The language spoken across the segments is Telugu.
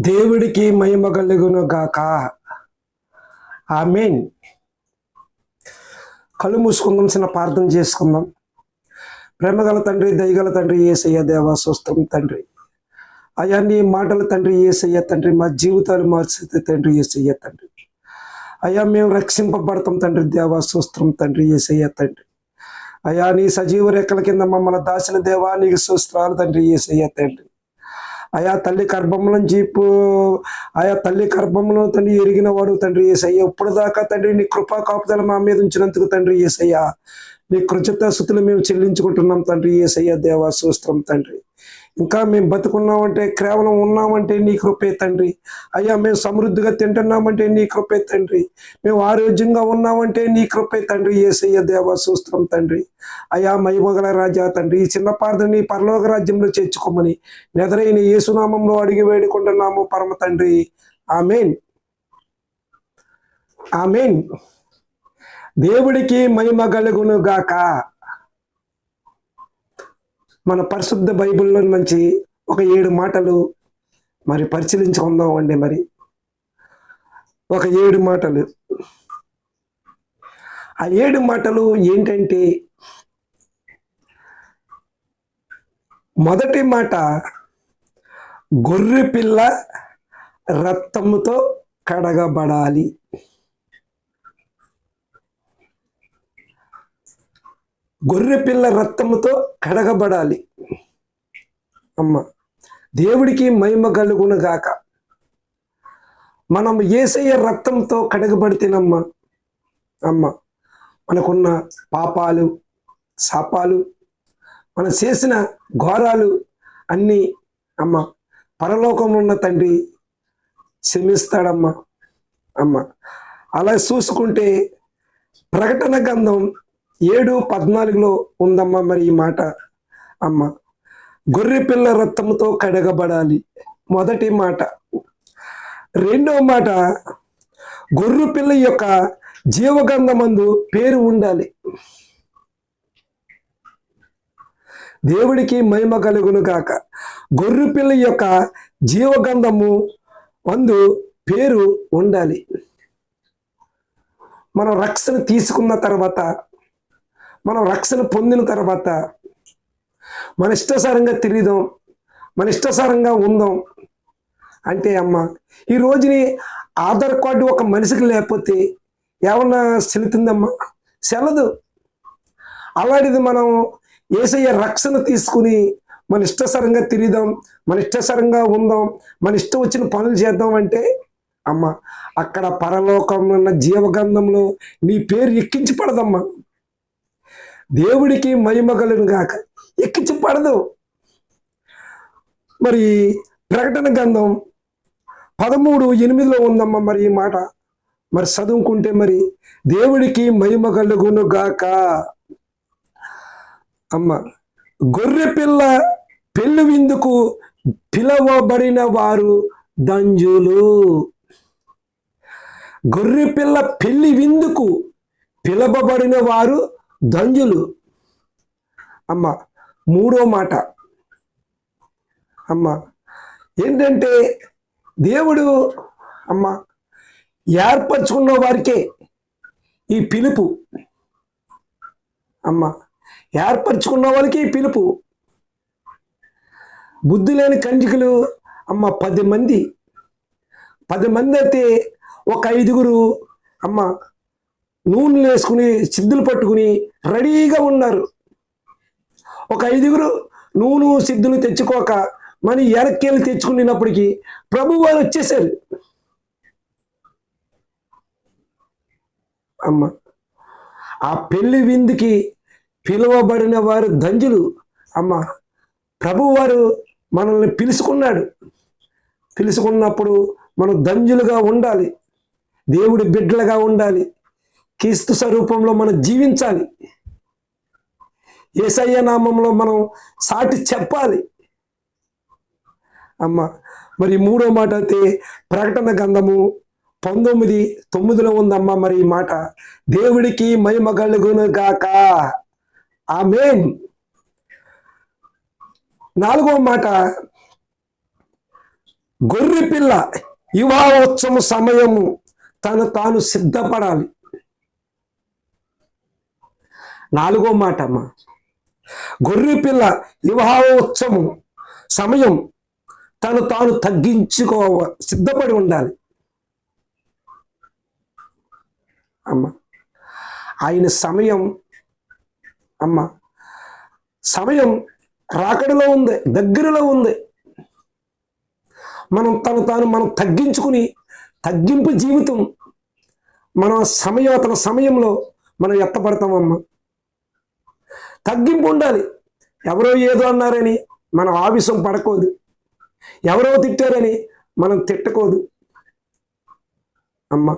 దేవుడికి మహిమ కలుగును గాక. ఆమెన్. కళ్ళు మూసుకుందాం చిన్న ప్రార్థన చేసుకుందాం. ప్రేమగల తండ్రి దయగల తండ్రి ఏసయ్య దేవ స్వస్థం తండ్రి. అయా నీ మాటల తండ్రి ఏసయ్య తండ్రి మా జీవితాలు మార్చితే తండ్రి ఏసయ్య తండ్రి. అయా మేము రక్షింపబడతాం తండ్రి దేవా సూస్త్రం తండ్రి ఏసయ్య తండ్రి. అయా నీ సజీవ రెక్కల కింద మమ్మల్ని దాచిన దేవా నీకు సూస్త్రాలు తండ్రి ఏసయ్య తండ్రి. ఆయా తల్లి గర్భంలోంచి పో- ఆయా తల్లి గర్భంలో తండ్రి ఎరిగిన వాడు తండ్రి ఏసయ్య. ఇప్పుడు దాకా తండ్రి నీ కృపా కాపుదల మా మీద ఉంచినందుకు తండ్రి ఏసయ్య. నీ కృతజ్ఞత స్థుతులు మేము చెల్లించుకుంటున్నాం తండ్రి ఏసయ్య దేవా సూస్త్రం తండ్రి. ఇంకా మేము బతుకున్నామంటే కేవలం ఉన్నామంటే నీ కృపే తండ్రి. అయ్యా మేము సమృద్ధిగా తింటున్నామంటే నీ కృపే తండ్రి. మేము ఆరోగ్యంగా ఉన్నామంటే నీ కృపే తండ్రి. ఏసయ్య దేవ సూస్త్రం తండ్రి. అయా మహిమగల రాజా తండ్రి. ఈ చిన్న పార్థని పరలోక రాజ్యంలో చేర్చుకోమని నెదరైన యేసునామంలో అడిగి వేడుకుంటున్నాము పరమ తండ్రి. ఆమెన్. ఆమెన్. దేవుడికి మహిమ కలుగును గాక మన పరిశుద్ధ బైబిల్లో నుంచి ఒక ఏడు మాటలు మరి పరిశీలించుకుందాం అండి మరి. ఒక ఏడు మాటలు. ఆ ఏడు మాటలు ఏంటంటే మొదటి మాట గొర్రె పిల్ల రక్తముతో కడగబడాలి. గొర్రె పిల్ల రక్తముతో కడగబడాలి. అమ్మ దేవుడికి మహిమ కలుగును గాక మనం ఏసయ్య రక్తంతో కడగబడితేనమ్మా. అమ్మ మనకున్న పాపాలు శాపాలు మనం చేసిన ఘోరాలు అన్నీ అమ్మ పరలోకం ఉన్న తండ్రి క్షమిస్తాడమ్మా. అమ్మ అలా చూసుకుంటే ప్రకటన గంధం ఏడు పద్నాలుగులో ఉందమ్మా మరి ఈ మాట. అమ్మ గొర్రె పిల్ల రక్తంతో కడగబడాలి. మొదటి మాట. రెండవ మాట గొర్రె పిల్ల యొక్క జీవగంధమందు పేరు ఉండాలి. దేవుడికి మహిమ కలుగును కాక గొర్రె పిల్ల యొక్క జీవగంధము అందు పేరు ఉండాలి. మనం రక్షణ తీసుకున్న తర్వాత మనం రక్షణ పొందిన తర్వాత మన ఇష్టసారంగా తిరిగిదాం మన ఇష్టసారంగా ఉందాం అంటే అమ్మ ఈ రోజుని ఆధార్ కార్డు ఒక మనిషికి లేకపోతే ఏమన్నా చెల్లుతుందమ్మా? చెల్లదు. అలాంటిది మనం ఏసయ్య రక్షణ తీసుకుని మన ఇష్టసరంగా తిరిగిదాం మన ఇష్టసరంగా ఉందాం మన ఇష్టం వచ్చిన పనులు చేద్దాం అంటే అమ్మ అక్కడ పరలోకంలో ఉన్న జీవగంధంలో నీ పేరు ఎక్కించి పడదమ్మా దేవుడికి మహిమ కలుగును గాక. ఎక్కించి పడదు మరి ప్రకటన గంధం పదమూడు ఎనిమిదిలో ఉందమ్మా మరి ఈ మాట. మరి చదువుకుంటే మరి దేవుడికి మహిమ కలుగును గాక. అమ్మ గొర్రె పిల్ల పెళ్ళి విందుకు పిలవబడిన వారు దంజులు. గొర్రె పిల్ల పెళ్ళి విందుకు పిలవబడిన వారు దంజులు. అమ్మ మూడో మాట. అమ్మ ఏంటంటే దేవుడు అమ్మ ఏర్పరచుకున్న వారికే ఈ పిలుపు. అమ్మ ఏర్పరచుకున్న వాళ్ళకి ఈ పిలుపు. బుద్ధి లేని కంజికలు అమ్మ పది మంది. పది మంది అయితే ఒక ఐదుగురు అమ్మ నూనెలు వేసుకుని సిద్ధులు పట్టుకుని రెడీగా ఉన్నారు. ఒక ఐదుగురు నూనె సిద్ధులు తెచ్చుకోక మరి ఎరక్కేళ్ళు తెచ్చుకున్నప్పటికీ ప్రభు వారు వచ్చేసారు అమ్మ ఆ పెళ్ళి విందుకి పిలువబడిన వారు దంజులు అమ్మ ప్రభు వారు మనల్ని పిలుచుకున్నాడు పిలుచుకున్నప్పుడు మనం దంజులుగా ఉండాలి. దేవుడి బిడ్డలుగా ఉండాలి. క్రీస్తు స్వరూపంలో మనం జీవించాలి. ఏసయ్య నామంలో మనం సాటి చెప్పాలి. అమ్మ మరి మూడో మాట అయితే ప్రకటన గంధము పంతొమ్మిది తొమ్మిదిలో ఉందమ్మా మరి ఈ మాట. దేవుడికి మహిమ కలుగును గాక ఆమెన్. నాలుగో మాట. గొర్రె పిల్ల వివాహోత్సవ సమయము తను తాను సిద్ధపడాలి. నాలుగో మాట అమ్మ. గొర్రె పిల్ల వివాహోత్సవం సమయం తను తాను తగ్గించుకో సిద్ధపడి ఉండాలి. అమ్మ ఆయన సమయం అమ్మ సమయం రాకడలో ఉంది దగ్గరలో ఉంది. మనం తను తాను మనం తగ్గించుకుని తగ్గింపు జీవితం మన సమయం అతని సమయంలో మనం ఎత్తపడతామమ్మా. తగ్గింపు ఉండాలి. ఎవరో ఏదో అన్నారని మనం ఆవిసం పడకూడదు. ఎవరో తిట్టారని మనం తిట్టకూడదు. అమ్మ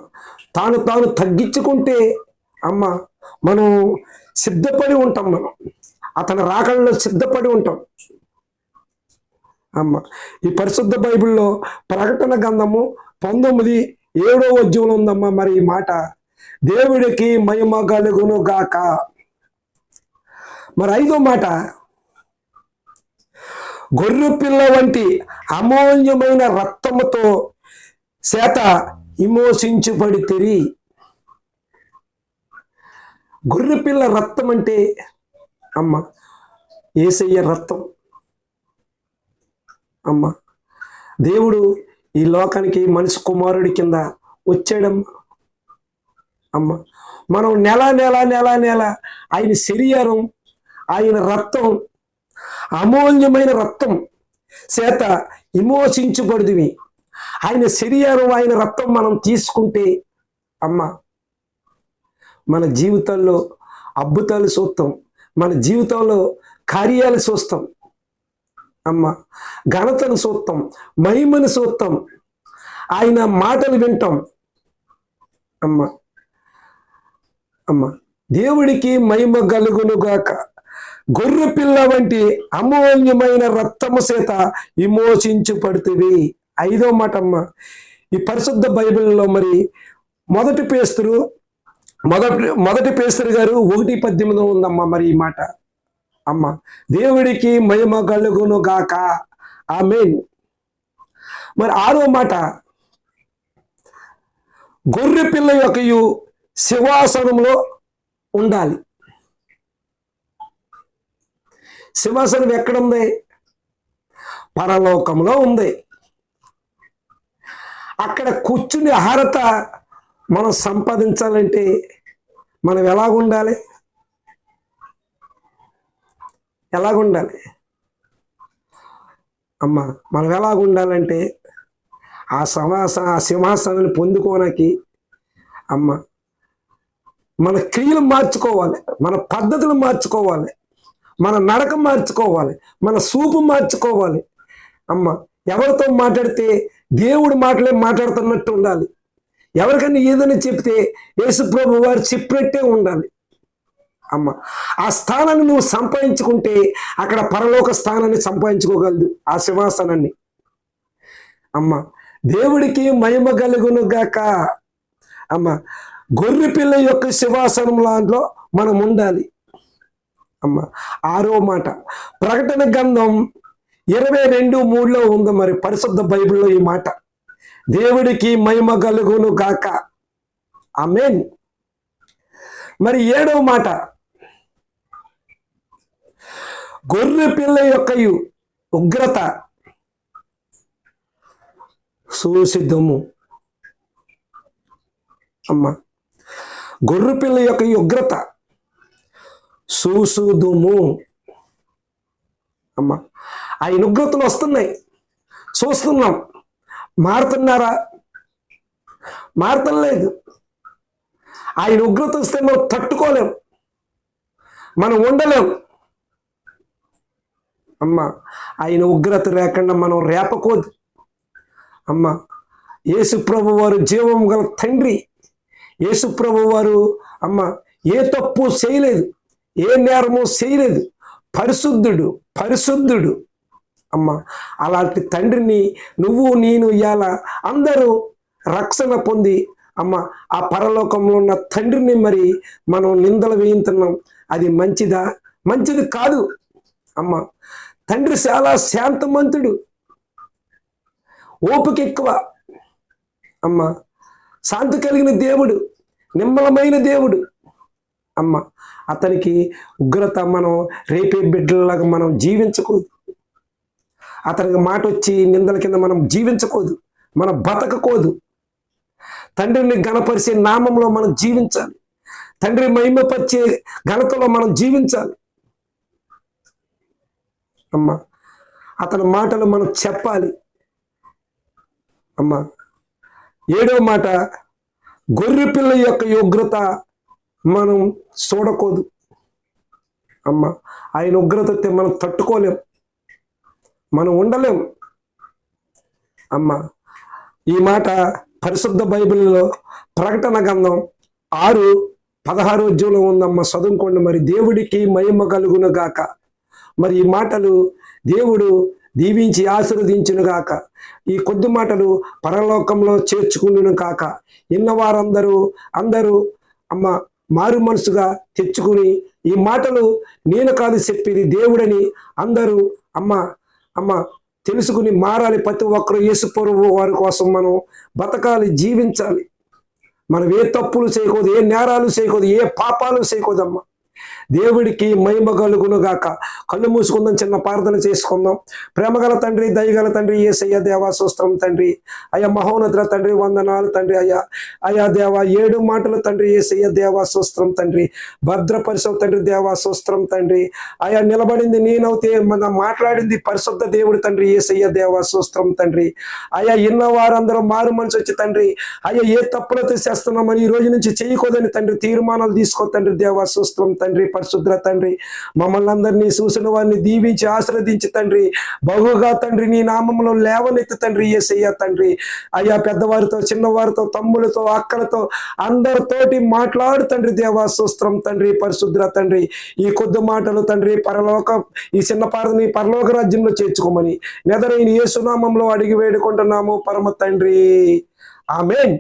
తాను తాను తగ్గించుకుంటే అమ్మ మనం సిద్ధపడి ఉంటాం మనం. అతని రాకల్లో సిద్ధపడి ఉంటాం. అమ్మ ఈ పరిశుద్ధ బైబిల్లో ప్రకటన గంధము పంతొమ్మిది ఏడో ఉద్యమంలో ఉందమ్మా మరి ఈ మాట. దేవుడికి మహిమ కలుగును గాక. మరి ఐదో మాట. గొర్రె పిల్ల వంటి అమూల్యమైన రక్తముతో చేత విమోచించబడితిరి. గొర్రె పిల్ల రక్తం అంటే అమ్మ ఏసయ్య రక్తం. అమ్మ దేవుడు ఈ లోకానికి మనిషి కుమారుడి కింద వచ్చాడమ్మా. అమ్మ మనం నెల నెల నెల నెల ఆయన శరీరం ఆయన రక్తం అమూల్యమైన రక్తం చేత విమోచించబడుదివి ఆయన శరీరం ఆయన రక్తం మనం తీసుకుంటే అమ్మ మన జీవితంలో అద్భుతాలు చూస్తాం. మన జీవితంలో కార్యాలు చూస్తాం. అమ్మ ఘనతను చూస్తాం. మహిమను చూస్తాం. ఆయన మాటలు వింటాం. అమ్మ అమ్మ దేవుడికి మహిమ కలుగునుగాక. గొర్రె పిల్ల వంటి అమూల్యమైన రక్తము చేత విమోచించబడుతుంది. ఐదో మాట అమ్మ ఈ పరిశుద్ధ బైబిల్లో మరి మొదటి పేస్తురు మొదటి మొదటి పేస్తురు గారు ఒకటి పద్దెనిమిది ఉందమ్మా మరి ఈ మాట. అమ్మ దేవుడికి మహిమ కలుగును గాక. ఆ మెయిన్ మరి ఆరో మాట. గొర్రె పిల్ల యొక్కయు శివాసనంలో ఉండాలి. సింహాసనం ఎక్కడుంది? పరలోకంలో ఉంది. అక్కడ కూర్చుని అర్హత మనం సంపాదించాలంటే మనం ఎలాగుండాలి? ఎలాగుండాలి? అమ్మ మనం ఎలాగుండాలంటే ఆ సమాస ఆ సింహాసనాన్ని పొందుకోవడానికి అమ్మ మన క్రియలు మార్చుకోవాలి మన పద్ధతులు మార్చుకోవాలి. మన నడక మార్చుకోవాలి మన సూపు మార్చుకోవాలి. అమ్మ ఎవరితో మాట్లాడితే దేవుడు మాటలే మాట్లాడుతున్నట్టు ఉండాలి. ఎవరికైనా ఏదైనా చెప్తే యేసుప్రభు వారు చెప్పినట్టే ఉండాలి. అమ్మ ఆ స్థానాన్ని నువ్వు సంపాదించుకుంటే అక్కడ పరలోక స్థానాన్ని సంపాదించుకోగలదు ఆ సింహాసనాన్ని. అమ్మ దేవుడికి మహిమ కలుగును గాక. అమ్మ గొర్రె పిల్ల యొక్క శివాసనం దాంట్లో మనం ఉండాలి. అమ్మ. ఆరో మాట. ప్రకటన గ్రంథం ఇరవై రెండు మూడులో ఉంది మరి పరిశుద్ధ బైబిల్లో ఈ మాట. దేవుడికి మహిమ కలుగును గాక. ఆమెన్. మరి ఏడవ మాట. గొర్రె పిల్ల యొక్క ఉగ్రత సుసిద్ధము. అమ్మ. గొర్రె పిల్ల యొక్క ఉగ్రత చూసుదుము అమ్మ ఆయన ఉగ్రతలు వస్తున్నాయి. చూస్తున్నాం మారుతున్నారా? మారతలేదు ఆయన ఉగ్రత వస్తే మనం తట్టుకోలేం. మనం ఉండలేం. అమ్మ ఆయన ఉగ్రత లేకుండా మనం రేపకోదు. అమ్మ యేసుప్రభు వారు జీవం గల తండ్రి. యేసుప్రభు వారు అమ్మ ఏ తప్పు చేయలేదు. ఏ నేరమో చేయలేదు. పరిశుద్ధుడు పరిశుద్ధుడు. అమ్మ అలాంటి తండ్రిని నువ్వు నేను ఇవాళ అందరూ రక్షణ పొంది అమ్మ ఆ పరలోకంలో ఉన్న తండ్రిని మరి మనం నిందలు వేయించున్నాం అది మంచిదా? మంచిది కాదు. అమ్మ తండ్రి చాలా శాంతమంతుడు. ఓపిక ఎక్కువ. అమ్మ శాంతి కలిగిన దేవుడు నిమ్మలమైన దేవుడు. అమ్మ. అతనికి ఉగ్రత మనం రేపే బిడ్డలాగా మనం జీవించకూడదు. అతనికి మాట వచ్చి నిందల కింద మనం జీవించకూడదు. మనం బతకకూడదు. తండ్రిని గణపరిచే నామంలో మనం జీవించాలి. తండ్రి మహిమపరిచే ఘనతలో మనం జీవించాలి. అమ్మా అతని మాటలు మనం చెప్పాలి. అమ్మా ఏడో మాట గొర్రె పిల్ల యొక్క ఉగ్రత మనం చూడకూడదు. అమ్మ ఆయన ఉగ్రత మనం తట్టుకోలేం. మనం ఉండలేం. అమ్మ ఈ మాట పరిశుద్ధ బైబిల్లో ప్రకటన గంధం ఆరు పదహారు ఉద్యోగంలో ఉందమ్మ చదువుకోండి. మరి దేవుడికి మహిమ కలుగును గాక. మరి ఈ మాటలు దేవుడు దీవించి ఆశీర్వదించును గాక. ఈ కొద్ది మాటలు పరలోకంలో చేర్చుకును కాక ఇన్నవారందరూ అందరూ అమ్మ మారు మనసుగా తెచ్చుకుని ఈ మాటలు నేను కాదు చెప్పేది దేవుడని అందరూ అమ్మ అమ్మ తెలుసుకుని మారాలి ప్రతి ఒక్కరు యేసుపరువు వారి కోసం మనం బతకాలి జీవించాలి. మనం ఏ తప్పులు చేయకూడదు ఏ నేరాలు చేయకూడదు ఏ పాపాలు చేయకూడదమ్మా. దేవుడికి మహిమ కలుగును గాక కళ్ళు మూసుకుందాం చిన్న ప్రార్థన చేసుకుందాం. ప్రేమగల తండ్రి దయగల తండ్రి ఏసయ్య దేవా సూస్త్రం తండ్రి. అయ్యా మహోన్నతుల తండ్రి వందనాలు తండ్రి అయ్యా. అయా దేవా ఏడు మాటల తండ్రి ఏసయ్య దేవా సూస్త్రం తండ్రి. భద్రపరిశవ తండ్రి దేవా సూస్త్రం తండ్రి. అయా నిలబడింది నేనవుతే మన మాట్లాడింది పరిశుద్ధ దేవుడు తండ్రి ఏసయ్య దేవా సూస్త్రం తండ్రి. అయా ఇన్న వారందరూ మారు మనసు వచ్చి తండ్రి. అయ్యా ఏ తప్పులతో చేస్తున్నామని ఈ రోజు నుంచి చేయకూడదని తండ్రి తీర్మానాలు తీసుకో తండ్రి దేవా సూస్త్రం తండ్రి. పరిశుద్ర తండ్రి. మమ్మల్ని అందరినీ చూసిన వారిని దీవించి ఆశ్రదించి తండ్రి. బహుగా తండ్రి నీ నామంలో లేవనెత్తి తండ్రి ఏసయ్య తండ్రి. అయ్యా పెద్దవారితో చిన్నవారితో తమ్ములతో అక్కలతో అందరితోటి మాట్లాడు తండ్రి దేవా సూస్త్రం తండ్రి పరిశుద్ర తండ్రి. ఈ కొద్ది మాటలు తండ్రి పరలోక ఈ చిన్న పారని పరలోక రాజ్యంలో చేర్చుకోమని. నెదరైన ఏ సునామంలో అడిగి వేడుకుంటున్నాము పరమ తండ్రి. ఆమెన్.